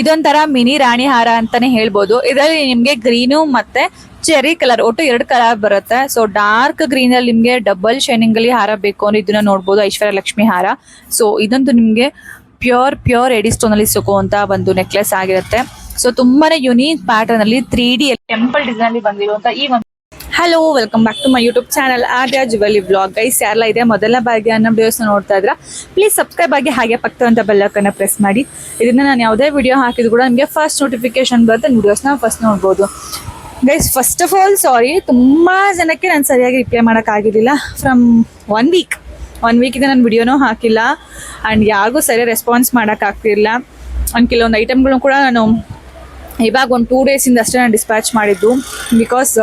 ಇದೊಂಥರ ಮಿನಿ ರಾಣಿ ಹಾರ ಅಂತಾನೆ ಹೇಳ್ಬೋದು. ಇದರಲ್ಲಿ ನಿಮ್ಗೆ ಗ್ರೀನು ಮತ್ತೆ ಚೆರಿ ಕಲರ್, ಒಟ್ಟು ಎರಡು ಕಲರ್ ಬರುತ್ತೆ. ಸೊ ಡಾರ್ಕ್ ಗ್ರೀನ್ ಅಲ್ಲಿ ನಿಮ್ಗೆ ಡಬಲ್ ಶೈನಿಂಗ್ ಅಲ್ಲಿ ಹಾರ ಬೇಕು ಅಂದ್ರೆ ಇದನ್ನ ನೋಡ್ಬೋದು, ಐಶ್ವರ್ಯ ಲಕ್ಷ್ಮಿ ಹಾರ. ಸೊ ಇದಂತೂ ನಿಮ್ಗೆ ಪ್ಯೂರ್ ಪ್ಯೂರ್ ಎಡಿ ಸ್ಟೋನ್ ಅಲ್ಲಿ ಸಿಗುವಂತ ಒಂದು ನೆಕ್ಲೆಸ್ ಆಗಿರುತ್ತೆ. ಸೊ ತುಂಬಾನೇ ಯುನೀಕ್ ಪ್ಯಾಟರ್ನ್ ಅಲ್ಲಿ ತ್ರೀ ಡಿ ಟೆಂಪಲ್ ಡಿಸೈನ್ ಅಲ್ಲಿ ಬಂದಿರುವಂತ ಈ hello welcome back to my YouTube channel Aadya jewellery blog guys ಯಾರೆಲ್ಲ ಇದೆ? ಮೊದಲ ಬಾರಿಗೆ ಅನ್ನೋ ವಿಡಿಯೋಸ್ನ ನೋಡ್ತಾ ಇದ್ರ ಪ್ಲೀಸ್ ಸಬ್ಸ್ಕ್ರೈಬ್ ಆಗಿ ಹಾಗೆ ಪಕ್ಕದಂತ ಬೆಲ್ಲಕನ್ನು ಪ್ರೆಸ್ ಮಾಡಿ. ಇದರಿಂದ ನಾನು ಯಾವುದೇ ವಿಡಿಯೋ ಹಾಕಿದ್ರು ಕೂಡ ನಿಮಗೆ ಫಸ್ಟ್ ನೋಟಿಫಿಕೇಶನ್ ಬರುತ್ತೆ. ವಿಡಿಯೋಸ್ನ ಫಸ್ಟ್ ನೋಡ್ಬೋದು. Guys first of all sorry ತುಂಬ ಜನಕ್ಕೆ ನಾನು ಸರಿಯಾಗಿ ರಿಪ್ಲೈ ಮಾಡೋಕ್ಕಾಗಿರಲಿಲ್ಲ ಫ್ರಮ್ ಒನ್ ವೀಕ್ ಒನ್ ವೀಕಿಂದ ನಾನು ವಿಡಿಯೋನೂ ಹಾಕಿಲ್ಲ. ಆ್ಯಂಡ್ ಯಾರಿಗೂ ಸರಿಯಾಗಿ ರೆಸ್ಪಾನ್ಸ್ ಮಾಡೋಕ್ಕಾಗ್ತಿರಲಿಲ್ಲ ಆ್ಯಂಡ್ ಕೆಲವೊಂದು ಐಟಮ್ಗಳು ಕೂಡ ನಾನು ಇವಾಗ ಒಂದು ಟೂ ಡೇಸಿಂದ ಅಷ್ಟೇ ನಾನು ಡಿಸ್ಪ್ಯಾಚ್ ಮಾಡಿದ್ದು. ಬಿಕಾಸ್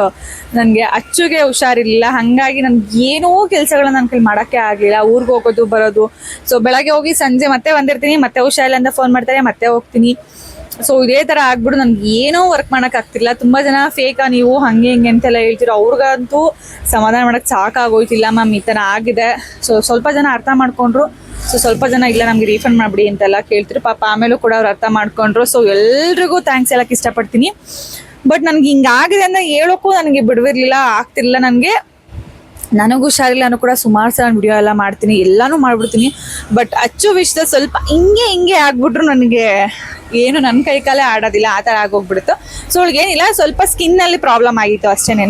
ನನಗೆ ಅಚ್ಚುಗೆ ಹುಷಾರಿರಲಿಲ್ಲ. ಹಾಗಾಗಿ ನನ್ಗೆ ಏನೋ ಕೆಲಸಗಳನ್ನ ನನ್ನ ಕೈಲಿ ಮಾಡೋಕ್ಕೆ ಆಗಲಿಲ್ಲ. ಊರಿಗೆ ಹೋಗೋದು, ಬರೋದು. ಸೊ ಬೆಳಗ್ಗೆ ಹೋಗಿ ಸಂಜೆ ಮತ್ತೆ ಬಂದಿರ್ತೀನಿ. ಮತ್ತೆ ಹುಷಾರಿಲ್ಲ ಅಂತ ಫೋನ್ ಮಾಡ್ತಾರೆ. ಮತ್ತೆ ಹೋಗ್ತೀನಿ. ಸೊ ಇದೇ ತರ ಆಗ್ಬಿಡು ನನ್ಗೆ ಏನೋ ವರ್ಕ್ ಮಾಡಕ್ ಆಗ್ತಿಲ್ಲ. ತುಂಬಾ ಜನ ಫೇಕಾ ನೀವು ಹಂಗೆ ಹಿಂಗೆ ಅಂತೆಲ್ಲ ಹೇಳ್ತೀರೋ. ಅವ್ರಿಗಂತೂ ಸಮಾಧಾನ ಮಾಡೋಕೆ ಸಾಕಾಗೋಯ್ತಿಲ್ಲ ಮ್ಯಾಮ್ ಈ ತರ ಆಗಿದೆ. ಸೊ ಸ್ವಲ್ಪ ಜನ ಅರ್ಥ ಮಾಡ್ಕೊಂಡ್ರು. ಸೊ ಸ್ವಲ್ಪ ಜನ ಇಲ್ಲ, ನಮ್ಗೆ ರೀಫಂಡ್ ಮಾಡ್ಬಿಡಿ ಅಂತೆಲ್ಲ ಕೇಳ್ತಿರು ಪಾಪ ಆಮೇಲೂ ಕೂಡ ಅವ್ರು ಅರ್ಥ ಮಾಡ್ಕೊಂಡ್ರು. ಸೊ ಎಲ್ರಿಗೂ ಥ್ಯಾಂಕ್ಸ್ ಹೇಳಕ್ಕೆ ಇಷ್ಟಪಡ್ತೀನಿ. ಬಟ್ ನನ್ಗೆ ಹಿಂಗಾಗಿದೆ ಅಂತ ಹೇಳೋಕ್ಕೂ ನನಗೆ ಬಿಡುವಿರ್ಲಿಲ್ಲ, ಆಗ್ತಿರ್ಲಿಲ್ಲ ನನಗೆ. ನನಗೂ ಹುಷಾರಿಲ್ಲ ನಾನು ಕೂಡ ಸುಮಾರು ಸಲ ವಿಡಿಯೋ ಎಲ್ಲ ಮಾಡ್ತೀನಿ, ಎಲ್ಲಾನು ಮಾಡ್ಬಿಡ್ತೀನಿ. ಬಟ್ ಅಚ್ಚು ವಿಷಯದ ಸ್ವಲ್ಪ ಹಿಂಗೆ ಹಿಂಗೆ ಆಗ್ಬಿಟ್ರು ನನಗೆ. ಏನು ನನ್ನ ಕೈ ಕಾಲೇ ಆಡೋದಿಲ್ಲ, ಆ ಥರ ಆಗೋಗ್ಬಿಡ್ತು. ಸೊ ಏನಿಲ್ಲ, ಸ್ವಲ್ಪ ಸ್ಕಿನ್ನಲ್ಲಿ ಪ್ರಾಬ್ಲಮ್ ಆಗಿತ್ತು ಅಷ್ಟೇನೆ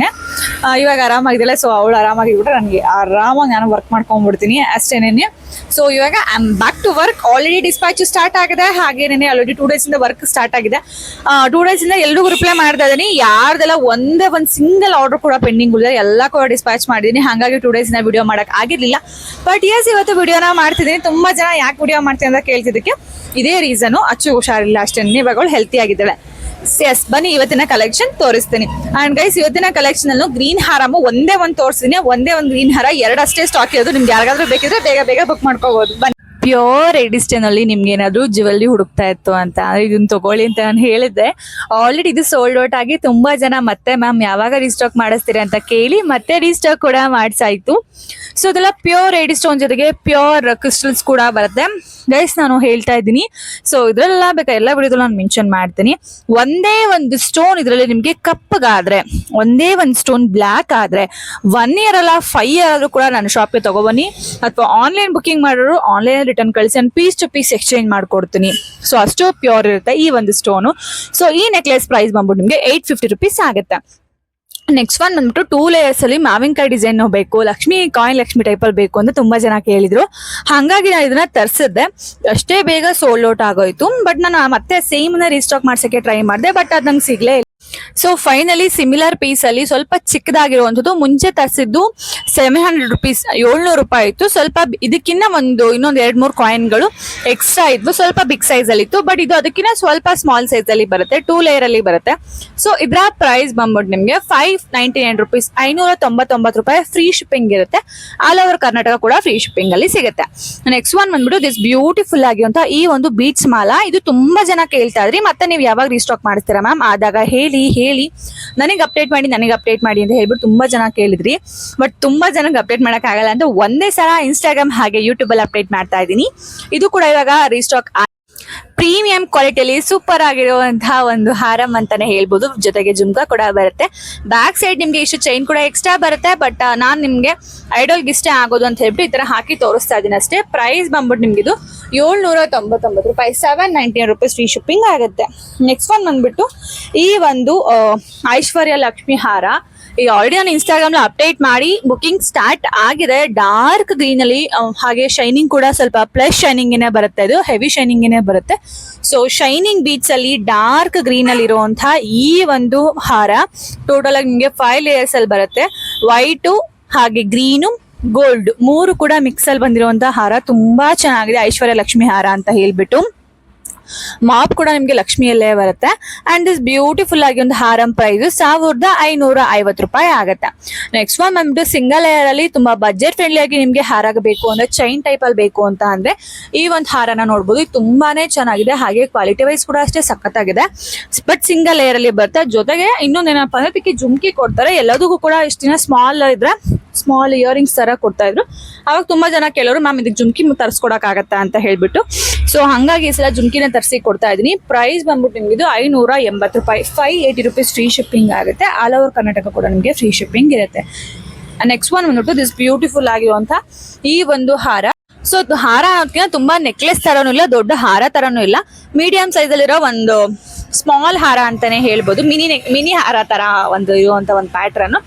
ಇವಾಗ ಆರಾಮಾಗಿದ್ದಿಲ್ಲ ಸೊ ಅವಳು ಆರಾಮಾಗಿಬಿಟ್ರೆ ನನಗೆ ಆರಾಮಾಗಿ ನಾನು ವರ್ಕ್ ಮಾಡ್ಕೊಂಡ್ಬಿಡ್ತೀನಿ ಅಷ್ಟೇನೆ ಸೊ ಇವಾಗ I am back to work already dispatch start ಆಗಿದೆ ಹಾಗೇನೇ ಆಲ್ರೆಡಿ ಟೂ ಡೇಸಿಂದ ವರ್ಕ್ ಸ್ಟಾರ್ಟ್ ಆಗಿದೆ. ಟೂ ಡೇಸಿಂದ ಎಲ್ರಿಗೂ ರಿಪ್ಲೈ ಮಾಡ್ತಾ ಇದ್ದೀನಿ. ಯಾರ್ದೆಲ್ಲ ಒಂದೇ ಒಂದು ಸಿಂಗಲ್ ಆರ್ಡರ್ ಕೂಡ ಪೆಂಡಿಂಗ್ ಉಳಿದ ಎಲ್ಲ ಕೂಡ ಡಿಸ್ಪ್ಯಾಚ್ ಮಾಡಿದ್ದೀನಿ. ಹಾಗಾಗಿ ಟೂ ಡೇಸಿಂದ ವಿಡಿಯೋ ಮಾಡೋಕೆ ಆಗಿರಲಿಲ್ಲ. ಬಟ್ ಎಸ್ ಇವತ್ತು ವಿಡಿಯೋನ ಮಾಡ್ತಿದ್ದೀನಿ. ತುಂಬ ಜನ ಯಾಕೆ ವಿಡಿಯೋ ಮಾಡ್ತೀನಿ ಅಂತ ಕೇಳ್ತಿದ್ದಕ್ಕೆ, ಇದೇ ರೀಸನು ಅಚ್ಚು ಹುಷಾರಿಲ್ಲ ಅಷ್ಟೇ. ಇವಾಗ ಅವಳು ಹೆಲ್ತಿ ಆಗಿದ್ದಾಳೆ. ಎಸ್ ಬನ್ನಿ, ಇವತ್ತಿನ ಕಲೆಕ್ಷನ್ ತೋರಿಸ್ತೀನಿ. ಅಂಡ್ ಗೈಸ್ ಇವತ್ತಿನ ಕಲೆಕ್ಷನ್ ಅಲ್ಲೂ ಗ್ರೀನ್ ಹಾರಮು ಒಂದೇ ಒಂದು ತೋರಿಸ್ತೀನಿ ಒಂದೇ ಒಂದು ಗ್ರೀನ್ ಹಾರ, ಎರಡಷ್ಟೇ ಸ್ಟಾಕ್ ಇರೋದು. ನಿಮ್ಗೆ ಯಾರಿಗಾದ್ರೂ ಬೇಕಿದ್ರೆ ಬೇಗ ಬೇಗ ಬುಕ್ ಮಾಡ್ಕೋಬಹುದು ಬನ್ನಿ. ಪ್ಯೂರ್ ಎಡಿಸ್ಟನ್ ಅಲ್ಲಿ ನಿಮ್ಗೆ ಏನಾದ್ರು ಜ್ಯುವೆಲ್ರಿ ಹುಡುಕ್ತಾ ಇತ್ತು ಅಂತ ಇದನ್ನ ತಗೊಳ್ಳಿ ಅಂತ ನಾನು ಹೇಳಿದ್ದೆ. ಆಲ್ರೆಡಿ ಇದು ಸೋಲ್ಡ್ ಔಟ್ ಆಗಿ ತುಂಬಾ ಜನ ಮತ್ತೆ ಮ್ಯಾಮ್ ಯಾವಾಗ ರೀಸ್ಟಾಕ್ ಮಾಡಿಸ್ತೀರಿ ಅಂತ ಕೇಳಿ ಮತ್ತೆ ರೀಸ್ಟಾಕ್ ಕೂಡ ಮಾಡ್ಸಾಯ್ತು. ಸೊ ಅದೆಲ್ಲ ಪ್ಯೂರ್ ಎಡಿಸ್ಟೋನ್ ಜೊತೆಗೆ ಪ್ಯೂರ್ ಕ್ರಿಸ್ಟಲ್ಸ್ ಕೂಡ ಬರುತ್ತೆ. ಗೈಸ್ ನಾನು ಹೇಳ್ತಾ ಇದ್ದೀನಿ. ಸೊ ಇದ್ರಲ್ಲ ಬೇಕಾ? ಎಲ್ಲ ವಿಡಿಯೋದಲ್ಲಿ ನಾನು ಮೆನ್ಷನ್ ಮಾಡ್ತೀನಿ. ಒಂದೇ ಒಂದು ಸ್ಟೋನ್ ಇದರಲ್ಲಿ ನಿಮಗೆ ಕಪ್ಪಗಾದ್ರೆ ಒಂದೇ ಒಂದು ಸ್ಟೋನ್ ಬ್ಲ್ಯಾಕ್ ಆದ್ರೆ ಒನ್ ಇಯರ್ ಅಲ್ಲ ಫೈವ್ ಇಯರ್ ಆದ್ರೂ ಕೂಡ ನಾನು ಶಾಪ್ಗೆ ತಗೊಬನ್ನಿ. ಅಥವಾ ಆನ್ಲೈನ್ ಬುಕ್ಕಿಂಗ್ ಮಾಡೋರು ಆನ್ಲೈನ್ ರಿಟರ್ನ್ ಕಳಿಸಿ ನಾನು ಪೀಸ್ ಟು ಪೀಸ್ ಎಕ್ಸ್ಚೇಂಜ್ ಮಾಡ್ಕೊಡ್ತೀನಿ. ಸೊ ಅಷ್ಟು ಪ್ಯೂರ್ ಇರುತ್ತೆ ಈ ಒಂದು ಸ್ಟೋನು ಸೊ ಈ ನೆಕ್ಲೆಸ್ ಪ್ರೈಸ್ ಬಂದ್ಬಿಟ್ಟು ನಿಮಗೆ ಏಯ್ಟ್ ಫಿಫ್ಟಿ ರುಪೀಸ್ ಆಗುತ್ತೆ. ನೆಕ್ಸ್ಟ್ ಒನ್ ಬಂದ್ಬಿಟ್ಟು ಟೂ ಲೇಯರ್ಸ್ ಅಲ್ಲಿ ಮಾವಿನಕಾಯಿ ಡಿಸೈನ್ ಬೇಕು, ಲಕ್ಷ್ಮಿ ಕಾಯಿನ್ ಲಕ್ಷ್ಮಿ ಟೈಪ್ ಅಲ್ಲಿ ಬೇಕು ಅಂತ ತುಂಬಾ ಜನ ಕೇಳಿದ್ರು. ಹಾಗಾಗಿ ನಾನು ಇದನ್ನ ತರಿಸಿದ್ದೆ. ಅಷ್ಟೇ ಬೇಗ ಸೋಲ್ಡ್ ಔಟ್ ಆಗೋಯ್ತು. ಬಟ್ ನಾನು ಮತ್ತೆ ಸೇಮ್ನ ರೀಸ್ಟಾಕ್ ಮಾಡ್ಸಕ್ಕೆ ಟ್ರೈ ಮಾಡಿದೆ ಬಟ್ ಅದು ನಂಗೆ ಸಿಗ್ಲೇ ಸೊ ಫೈನಲಿ ಸಿಮಿಲರ್ ಪೀಸ್ ಅಲ್ಲಿ ಸ್ವಲ್ಪ ಚಿಕ್ಕದಾಗಿರುವಂಥದ್ದು, ಮುಂಚೆ ತರಿಸಿದ್ದು ಸೆವೆನ್ ಹಂಡ್ರೆಡ್ ರುಪೀಸ್ ಏಳ್ನೂರು ರೂಪಾಯಿ ಇತ್ತು. ಸ್ವಲ್ಪ ಇದಕ್ಕಿಂತ ಒಂದು, ಇನ್ನೊಂದು ಎರಡು, ಮೂರು ಕಾಯಿನ್ಗಳು ಎಕ್ಸ್ಟ್ರಾ ಇದ್ವು. ಸ್ವಲ್ಪ ಬಿಗ್ ಸೈಜ್ ಅಲ್ಲಿ ಇತ್ತು. ಬಟ್ ಇದು ಅದಕ್ಕಿಂತ ಸ್ವಲ್ಪ ಸ್ಮಾಲ್ ಸೈಜ್ ಅಲ್ಲಿ ಬರುತ್ತೆ. ಟೂ ಲೇಯರ್ ಅಲ್ಲಿ ಬರುತ್ತೆ. ಸೊ ಇದರ ಪ್ರೈಸ್ ಬಂದ್ಬಿಟ್ಟು ನಿಮಗೆ ಫೈವ್ ನೈಂಟಿ ನೈನ್ ರುಪೀಸ್ ಐನೂರ ತೊಂಬತ್ತೊಂಬತ್ತು ರೂಪಾಯಿ ಫ್ರೀ ಶಿಪ್ಪಿಂಗ್ ಇರುತ್ತೆ. ಆಲ್ ಓವರ್ ಕರ್ನಾಟಕ ಕೂಡ ಫ್ರೀ ಶಿಪ್ಪಿಂಗ್ ಅಲ್ಲಿ ಸಿಗುತ್ತೆ. ನೆಕ್ಸ್ಟ್ ಒನ್ ಬಂದ್ಬಿಟ್ಟು ದಿಸ್ ಬ್ಯೂಟಿಫುಲ್ ಆಗಿರುವಂತಹ ಈ ಒಂದು ಬೀಚ್ ಮಾಲ ಇದು ತುಂಬಾ ಜನ ಕೇಳ್ತಾ ಇದ್ರಿ. ಮತ್ತೆ ನೀವು ಯಾವಾಗ ರೀಸ್ಟಾಕ್ ಮಾಡ್ತೀರಾ ಮ್ಯಾಮ್ ಆದಾಗ ಹೇಳಿ. ಹೇಳಿ, ನನಗೆ ಅಪ್ಡೇಟ್ ಮಾಡಿ, ನನಗೆ ಅಪ್ಡೇಟ್ ಮಾಡಿ ಅಂತ ಹೇಳ್ಬಿಟ್ಟು ತುಂಬಾ ಜನ ಕೇಳಿದ್ರಿ. ಬಟ್ ತುಂಬಾ ಜನಕ್ಕೆ ಅಪ್ಡೇಟ್ ಮಾಡಕ್ ಆಗಲ್ಲ. ಅಂತ ಒಂದೇ ಸಲ ಇನ್ಸ್ಟಾಗ್ರಾಮ್ ಹಾಗೆ ಯೂಟ್ಯೂಬಲ್ಲಿ ಅಪ್ಡೇಟ್ ಮಾಡ್ತಾ ಇದ್ದೀನಿ. ಇದು ಕೂಡ ಇವಾಗ ರೀಸ್ಟಾಕ್ ಪ್ರೀಮಿಯಂ ಕ್ವಾಲಿಟಿಯಲ್ಲಿ ಸೂಪರ್ ಆಗಿರುವಂತಹ ಒಂದು ಹಾರಂ ಅಂತಾನೆ ಹೇಳ್ಬೋದು. ಜೊತೆಗೆ ಜುಮ್ಕಾ ಕೂಡ ಬರುತ್ತೆ. ಬ್ಯಾಕ್ ಸೈಡ್ ನಿಮ್ಗೆ ಇಷ್ಟು ಚೈನ್ ಕೂಡ ಎಕ್ಸ್ಟ್ರಾ ಬರುತ್ತೆ ಬಟ್ ನಾನು ನಿಮ್ಗೆ ಐಡಲ್ಗೆ ಇಷ್ಟೇ ಆಗೋದು ಅಂತ ಹೇಳ್ಬಿಟ್ಟು ಈ ತರ ಹಾಕಿ ತೋರಿಸ್ತಾ ಇದ್ದೀನಿ ಅಷ್ಟೇ. ಪ್ರೈಸ್ ಬಂದ್ಬಿಟ್ಟು ನಿಮ್ಗೆ ಇದು ಏಳ್ನೂರ ತೊಂಬತ್ತೊಂಬತ್ತು ರೂಪಾಯಿ seven ninety rupees free shipping ಆಗುತ್ತೆ. ನೆಕ್ಸ್ಟ್ ಒನ್ ಬಂದ್ಬಿಟ್ಟು ಈ ಒಂದು ಐಶ್ವರ್ಯ ಲಕ್ಷ್ಮಿ ಹಾರ. ಈಗ ಆಲ್ರೆಡಿ ನಾನು ಇನ್ಸ್ಟಾಗ್ರಾಮ್ ಅಪ್ಡೇಟ್ ಮಾಡಿ ಬುಕಿಂಗ್ ಸ್ಟಾರ್ಟ್ ಆಗಿದೆ. ಡಾರ್ಕ್ ಗ್ರೀನ್ ಅಲ್ಲಿ ಹಾಗೆ ಶೈನಿಂಗ್ ಕೂಡ ಸ್ವಲ್ಪ ಪ್ಲಸ್ ಶೈನಿಂಗ್ ಏನೇ ಬರುತ್ತೆ ಇದು ಹೆವಿ ಶೈನಿಂಗ್ ಏನೇ ಬರುತ್ತೆ. ಸೊ ಶೈನಿಂಗ್ ಬೀಚ್ ಅಲ್ಲಿ ಡಾರ್ಕ್ ಗ್ರೀನ್ ಅಲ್ಲಿ ಇರುವಂತಹ ಈ ಒಂದು ಹಾರ ಟೋಟಲ್ ಆಗಿ ನಿಮಗೆ ಫೈವ್ ಲೇಯರ್ಸ್ ಅಲ್ಲಿ ಬರುತ್ತೆ. ವೈಟು ಹಾಗೆ ಗ್ರೀನು ಗೋಲ್ಡ್ ಮೂರು ಕೂಡ ಮಿಕ್ಸ್ ಅಲ್ಲಿ ಬಂದಿರುವಂತಹ ಹಾರ. ತುಂಬಾ ಚೆನ್ನಾಗಿದೆ ಐಶ್ವರ್ಯ ಲಕ್ಷ್ಮಿ ಹಾರ ಅಂತ ಹೇಳ್ಬಿಟ್ಟು. ಮಾಪ್ ಕೂಡ ನಿಮ್ಗೆ ಲಕ್ಷ್ಮಿಯಲ್ಲೇ ಬರುತ್ತೆ. ಅಂಡ್ ದಿಸ್ ಬ್ಯೂಟಿಫುಲ್ ಆಗಿ ಒಂದು ಹಾರಂ ಪ್ರೈಸ್ ಸಾವಿರದ ಐನೂರ ಐವತ್ತು ರೂಪಾಯಿ ಆಗುತ್ತೆ. ನೆಕ್ಸ್ಟ್ ಒನ್ ಬಂದ್ಬಿಟ್ಟು ಸಿಂಗಲ್ ಲೇಯರ್ ಅಲ್ಲಿ ತುಂಬಾ ಬಜೆಟ್ ಫ್ರೆಂಡ್ಲಿ ಆಗಿ ನಿಮ್ಗೆ ಹಾರ ಬೇಕು ಅಂದ್ರೆ ಚೈನ್ ಟೈಪ್ ಅಲ್ಲಿ ಬೇಕು ಅಂತ ಅಂದ್ರೆ ಈ ಒಂದು ಹಾರನ ನೋಡ್ಬೋದು. ಇದು ತುಂಬಾನೇ ಚೆನ್ನಾಗಿದೆ. ಹಾಗೆ ಕ್ವಾಲಿಟಿ ವೈಸ್ ಕೂಡ ಅಷ್ಟೇ ಸಖತ್ತಾಗಿದೆ. ಬಟ್ ಸಿಂಗಲ್ ಲೇಯರ್ ಅಲ್ಲಿ ಬರುತ್ತೆ. ಜೊತೆಗೆ ಇನ್ನೊಂದೇನಪ್ಪ ಅಂದ್ರೆ ಪಿಕ್ಕಿ ಜುಮ್ಕಿ ಕೊಡ್ತಾರೆ. ಎಲ್ಲದಕ್ಕೂ ಕೂಡ ಇಷ್ಟಿನ ಸ್ಮಾಲ್ ಇದ್ರೆ ಸ್ಮಾಲ್ ಇಯರಿಂಗ್ಸ್ ತರ ಕೊಡ್ತಾ ಇದ್ರು. ಅವಾಗ ತುಂಬಾ ಜನ ಕೇಳೋರು, ಮ್ಯಾಮ್, ಇದಕ್ಕೆ ಜುಮ್ಕಿ ತರ್ಸ್ಕೊಡಕ್ಕಾಗತ್ತಾ ಅಂತ ಹೇಳ್ಬಿಟ್ಟು. ಸೊ ಹಂಗಾಗಿ ಈ ಸಲ ಜುಮ್ಕಿನ ತರಿಸಿ ಕೊಡ್ತಾ ಇದೀನಿ. ಪ್ರೈಸ್ ಬಂದ್ಬಿಟ್ಟು ನಿಮ್ಗೆ ಇದು ಐನೂರ ಎಂಬತ್ತು ರೂಪಾಯಿ. Five eighty rupees free shipping ಆಗುತ್ತೆ. ಆಲ್ ಓವರ್ ಕರ್ನಾಟಕ ಕೂಡ ನಿಮಗೆ ಫ್ರೀ ಶಿಪ್ಪಿಂಗ್ ಇರುತ್ತೆ. ನೆಕ್ಸ್ಟ್ ಒನ್ ಬಂದ್ಬಿಟ್ಟು ದಿಸ್ ಬ್ಯೂಟಿಫುಲ್ ಆಗಿರುವಂತ ಈ ಒಂದು ಹಾರ. ಸೊ ಹಾರ ಅನ್ನೋದ್ಕಿಂತ ತುಂಬಾ ನೆಕ್ಲೆಸ್ ತರನೂ ಇಲ್ಲ, ದೊಡ್ಡ ಹಾರ ತರನೂ ಇಲ್ಲ. ಮೀಡಿಯಂ ಸೈಜ್ ಅಲ್ಲಿರೋ ಒಂದು ಸ್ಮಾಲ್ ಹಾರ ಅಂತಾನೆ ಹೇಳ್ಬೋದು. ಮಿನಿ ಮಿನಿ ಹಾರ ತರ ಒಂದು ಇರುವಂತ ಒಂದು ಪ್ಯಾಟ್ರನ್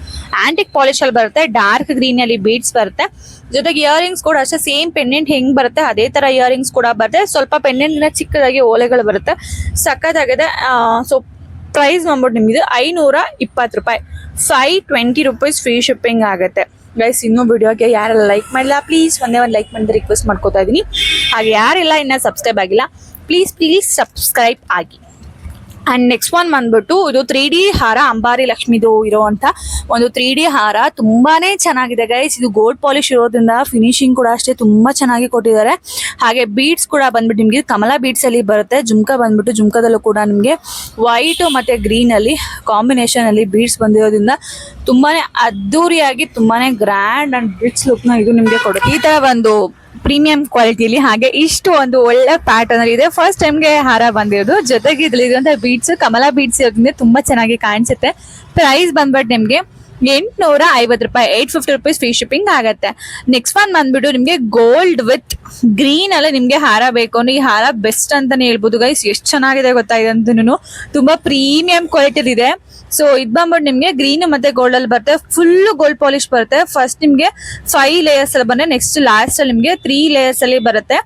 ಆಂಟಿಕ್ ಪಾಲಿಶ್ ಅಲ್ಲಿ ಬರುತ್ತೆ ಡಾರ್ಕ್ ಗ್ರೀನ್ ಅಲ್ಲಿ ಬೀಡ್ಸ್ ಬರುತ್ತೆ. ಜೊತೆಗೆ ಇಯರಿಂಗ್ಸ್ ಕೂಡ ಅಷ್ಟೇ ಸೇಮ್ ಪೆಂಡೆಂಟ್ ಹೆಂಗ್ ಬರುತ್ತೆ, ಅದೇ ತರ ಇಯರಿಂಗ್ಸ್ ಕೂಡ ಬರುತ್ತೆ. ಸ್ವಲ್ಪ ಪೆಂಡೆಂಟ್ ಚಿಕ್ಕದಾಗಿ ಓಲೆಗಳು ಬರುತ್ತೆ. ಸಕ್ಕತ್ತಾಗಿದೆ ಸೊ ಪ್ರೈಸ್ ಬಂದ್ಬಿಟ್ಟು ನಿಮ್ಗೆ ಐನೂರ ಇಪ್ಪತ್ತು ರೂಪಾಯಿ. Five twenty rupees free shipping ಆಗುತ್ತೆ. ಗೈಸ್ ಇನ್ನೂ ವಿಡಿಯೋಗೆ ಯಾರೆಲ್ಲ ಲೈಕ್ ಮಾಡಿಲ್ಲ ಪ್ಲೀಸ್ ಒಂದೇ ಒಂದು ಲೈಕ್ ಮಾಡಿದ್ರೆ ರಿಕ್ವೆಸ್ಟ್ ಮಾಡ್ಕೋತಾ ಇದ್ದೀನಿ ಹಾಗೆ ಯಾರೆಲ್ಲ, ಇನ್ನೂ ಸಬ್ಸ್ಕ್ರೈಬ್ ಆಗಿಲ್ಲ ಪ್ಲೀಸ್ ಪ್ಲೀಸ್ ಸಬ್ಸ್ಕ್ರೈಬ್ ಆಗಿ. ಅಂಡ್ ನೆಕ್ಸ್ಟ್ ಒನ್ ಬಂದ್ಬಿಟ್ಟು ಇದು ತ್ರೀ ಡಿ ಹಾರ ಅಂಬಾರಿ ಲಕ್ಷ್ಮಿದು ಇರುವಂತ ಒಂದು ತ್ರೀ ಡಿ ಹಾರ ತುಂಬಾನೇ ಚೆನ್ನಾಗಿದೆ ಗೈಸ್ ಇದು ಗೋಲ್ಡ್ ಪಾಲಿಶ್ ಇರೋದ್ರಿಂದ ಫಿನಿಶಿಂಗ್ ಕೂಡ ಅಷ್ಟೇ ತುಂಬಾ ಚೆನ್ನಾಗಿ ಕೊಟ್ಟಿದ್ದಾರೆ. ಹಾಗೆ ಬೀಡ್ಸ್ ಕೂಡ ಬಂದ್ಬಿಟ್ಟು ನಿಮಗೆ ಕಮಲ ಬೀಡ್ಸ್ ಅಲ್ಲಿ ಬರುತ್ತೆ. ಜುಮ್ಕಾ ಬಂದ್ಬಿಟ್ಟು ಜುಮ್ಕದಲ್ಲೂ ಕೂಡ ನಿಮಗೆ ವೈಟ್ ಮತ್ತೆ ಗ್ರೀನ್ ಅಲ್ಲಿ ಕಾಂಬಿನೇಷನ್ ಅಲ್ಲಿ ಬೀಡ್ಸ್ ಬಂದಿರೋದ್ರಿಂದ ತುಂಬಾನೇ ಅದ್ದೂರಿಯಾಗಿ ತುಂಬಾನೇ ಗ್ರ್ಯಾಂಡ್ ಅಂಡ್ ರಿಚ್ ಲುಕ್ನ ಇದು ನಿಮಗೆ ಕೊಡುತ್ತೆ. ಈ ತರ ಒಂದು ಪ್ರೀಮಿಯಂ ಕ್ವಾಲಿಟಿಲಿ ಹಾಗೆ ಇಷ್ಟು ಒಂದು ಒಳ್ಳೆ ಪ್ಯಾಟರ್ನ್ ಇದೆ. ಫಸ್ಟ್ ಟೈಮ್ಗೆ ಹಾರ ಬಂದಿರೋದು. ಜೊತೆಗೆ ಇದ್ರಲ್ಲಿರುವಂತಹ ಬೀಡ್ಸ್ ಕಮಲ ಬೀಡ್ಸ್ ಇರೋದ್ರಿಂದ ತುಂಬಾ ಚೆನ್ನಾಗಿ ಕಾಣಿಸುತ್ತೆ. ಪ್ರೈಸ್ ಬಂದ್ಬಿಟ್ಟು ನಿಮಗೆ ಎಂಟುನೂರ ಐವತ್ತು ರೂಪಾಯಿ eight fifty rupees free shipping ಆಗುತ್ತೆ. ನೆಕ್ಸ್ಟ್ ಒನ್ ಬಂದ್ಬಿಟ್ಟು ನಿಮಗೆ ಗೋಲ್ಡ್ ವಿತ್ ಗ್ರೀನ್ ಅಲ್ಲೇ ನಿಮ್ಗೆ ಹಾರ ಬೇಕು ಅಂದ್ರೆ ಈ ಹಾರ ಬೆಸ್ಟ್ ಅಂತಾನೆ ಹೇಳ್ಬೋದು ಗೈಸ್ ಎಷ್ಟು ಚೆನ್ನಾಗಿದೆ ಗೊತ್ತಾ ಇದಂತೂ ತುಂಬಾ ಪ್ರೀಮಿಯಂ ಕ್ವಾಲಿಟಿ ಇದೆ. ಸೊ ಇದು ಬಂದ್ಬಿಟ್ಟು ನಿಮ್ಗೆ ಗ್ರೀನ್ ಮತ್ತೆ ಗೋಲ್ಡ್ ಅಲ್ಲಿ ಬರುತ್ತೆ. ಫುಲ್ ಗೋಲ್ಡ್ ಪಾಲಿಶ್ ಬರುತ್ತೆ. ಫಸ್ಟ್ ನಿಮ್ಗೆ ಫೈವ್ ಲೇಯರ್ಸ್ ಅಲ್ಲಿ ಬಂದ್ರೆ ನೆಕ್ಸ್ಟ್ ಲಾಸ್ಟ್ ಅಲ್ಲಿ ನಿಮ್ಗೆ ತ್ರೀ ಲೇಯರ್ಸ್ ಅಲ್ಲಿ ಬರುತ್ತೆ.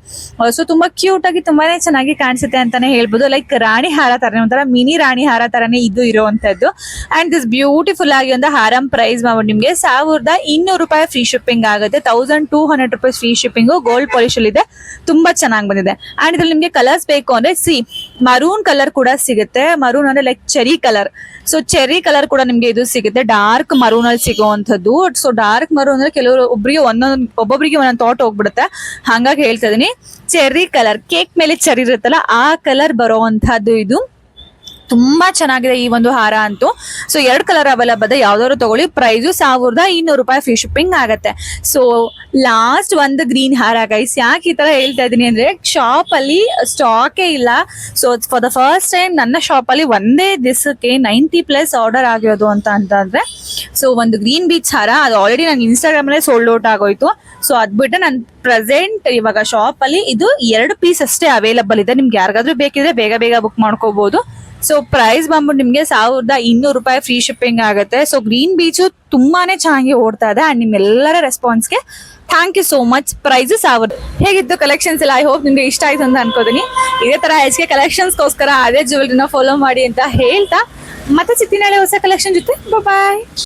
ಸೊ ತುಂಬಾ ಕ್ಯೂಟ್ ಆಗಿ ತುಂಬಾನೇ ಚೆನ್ನಾಗಿ ಕಾಣಿಸುತ್ತೆ ಅಂತಾನೆ ಹೇಳ್ಬೋದು. ಲೈಕ್ ರಾಣಿ ಹಾರ ತರನೇ, ಒಂಥರ ಮಿನಿ ರಾಣಿ ಹಾರ ತರನೇ ಇದು ಇರುವಂತದ್ದು ಅಂಡ್ ದಿಸ್ ಬ್ಯೂಟಿಫುಲ್ ಆಗಿ ಒಂದು ಹಾರಂ ಪ್ರೈಸ್ ಮಾಡ್ಬಿಟ್ಟು ನಿಮ್ಗೆ ಸಾವಿರದ ಇನ್ನೂರು ರೂಪಾಯಿ ಫ್ರೀ ಶಿಪ್ಪಿಂಗ್ ಆಗುತ್ತೆ. Thousand two hundred rupees free shipping gold polish ಅಲ್ಲಿ ಇದೆ. ತುಂಬಾ ಚೆನ್ನಾಗಿ ಬಂದಿದೆ. ಅಂಡ್ ಇದ್ರಲ್ಲಿ ನಿಮ್ಗೆ ಕಲರ್ಸ್ ಬೇಕು ಅಂದ್ರೆ ಸಿ ಮರೂನ್ ಕಲರ್ ಕೂಡ ಸಿಗುತ್ತೆ. ಮರೂನ್ ಅಂದ್ರೆ like cherry colour so cherry colour ಕೂಡ ನಿಮ್ಗೆ ಇದು ಸಿಗುತ್ತೆ. ಡಾರ್ಕ್ ಮರೂನ್ ಅಲ್ಲಿ ಸಿಗುವಂತದ್ದು ಸೊ ಡಾರ್ಕ್ ಮರೂನ್ ಅಂದ್ರೆ ಕೆಲವರು ಒಬ್ಬರಿಗೆ ಒಂದೊಂದ್ ಒಬ್ಬೊಬ್ಬರಿಗೆ ಒಂದೊಂದು ಥಾಟ್ ಹೋಗ್ಬಿಡುತ್ತೆ. ಹಂಗಾಗಿ ಹೇಳ್ತಾ ಇದೀನಿ. ಚೆರ್ರಿ ಕಲರ್ ಕೇಕ್ ಮೇಲೆ ಚೆರಿ ಇರುತ್ತಲ್ಲ, ಆ ಕಲರ್ ಬರುವಂತಹದ್ದು ಇದು. ತುಂಬಾ ಚೆನ್ನಾಗಿದೆ ಈ ಒಂದು ಹಾರ ಅಂತೂ. ಸೊ ಎರಡು ಕಲರ್ ಅವೈಲಬಲ್ ಇದೆ ಯಾವ್ದಾದ್ರು ತಗೊಳ್ಳಿ. ಪ್ರೈಸು ಸಾವಿರದ ಇನ್ನೂರು ರೂಪಾಯಿ ಫ್ರೀ ಶಿಪ್ಪಿಂಗ್ ಆಗುತ್ತೆ. ಸೊ ಲಾಸ್ಟ್ ಒಂದು ಗ್ರೀನ್ ಹಾರ ಗೈಸ್ ಯಾಕೆ ಈ ತರ ಹೇಳ್ತಾ ಇದೀನಿ ಅಂದ್ರೆ ಶಾಪ್ ಅಲ್ಲಿ ಸ್ಟಾಕೇ ಇಲ್ಲ. So for the first time ನನ್ನ ಶಾಪ್ ಅಲ್ಲಿ ಒಂದೇ ದಿವಸಕ್ಕೆ ನೈಂಟಿ ಪ್ಲಸ್ ಆರ್ಡರ್ ಆಗಿರೋದು ಅಂತ ಅಂತಂದ್ರೆ ಸೊ ಒಂದು ಗ್ರೀನ್ ಬೀಚ್ ಹಾರ, ಅದು ಆಲ್ರೆಡಿ ನಂಗೆ ಇನ್ಸ್ಟಾಗ್ರಾಮ್ ಅಲ್ಲೇ ಸೋಲ್ಡ್ ಔಟ್ ಆಗೋಯ್ತು. ಸೊ ಅದ್ಬಿಟ್ಟು ನಾನು ಪ್ರೆಸೆಂಟ್ ಇವಾಗ ಶಾಪ್ ಅಲ್ಲಿ ಇದು ಎರಡು ಪೀಸ್ ಅಷ್ಟೇ ಅವೈಲಬಲ್ ಇದೆ. ನಿಮ್ಗೆ ಯಾರಿಗಾದ್ರೂ ಬೇಕಿದ್ರೆ ಬೇಗ ಬೇಗ ಬುಕ್ ಮಾಡ್ಕೋಬಹುದು ಸೊ ಪ್ರೈಸ್ ಬಂದ್ಬಿಟ್ಟು ನಿಮಗೆ ಸಾವಿರದ ಇನ್ನೂರು ರೂಪಾಯಿ ಫ್ರೀ ಶಿಪ್ಪಿಂಗ್ ಆಗುತ್ತೆ. ಸೊ ಗ್ರೀನ್ ಬೀಚು ತುಂಬಾನೇ ಚೆನ್ನಾಗಿ ಓಡ್ತಾ ಇದೆ ಅಂಡ್ ನಿಮ್ಮೆಲ್ಲರ ರೆಸ್ಪಾನ್ಸ್ಗೆ thank you so much price ಸಾವಿರದ ಹೇಗಿತ್ತು ಕಲೆಕ್ಷನ್ಸ್ ಎಲ್ಲ? ಐ ಹೋಪ್ ನಿಮಗೆ ಇಷ್ಟ ಆಯ್ತು ಅಂತ ಅನ್ಕೋತೀನಿ. ಇದೇ ತರ ಎಚ್ ಕೆ ಕಲೆಕ್ಷನ್ಸ್ಗೋಸ್ಕರ ಅದೇ ಜ್ಯುವೆಲ್ರಿನ ಫಾಲೋ ಮಾಡಿ ಅಂತ ಹೇಳ್ತಾ. ಮತ್ತೆ ಸಿಗ್ತೀನಿ ಹೊಸ ಕಲೆಕ್ಷನ್ ಜೊತೆ. ಬಾಯ್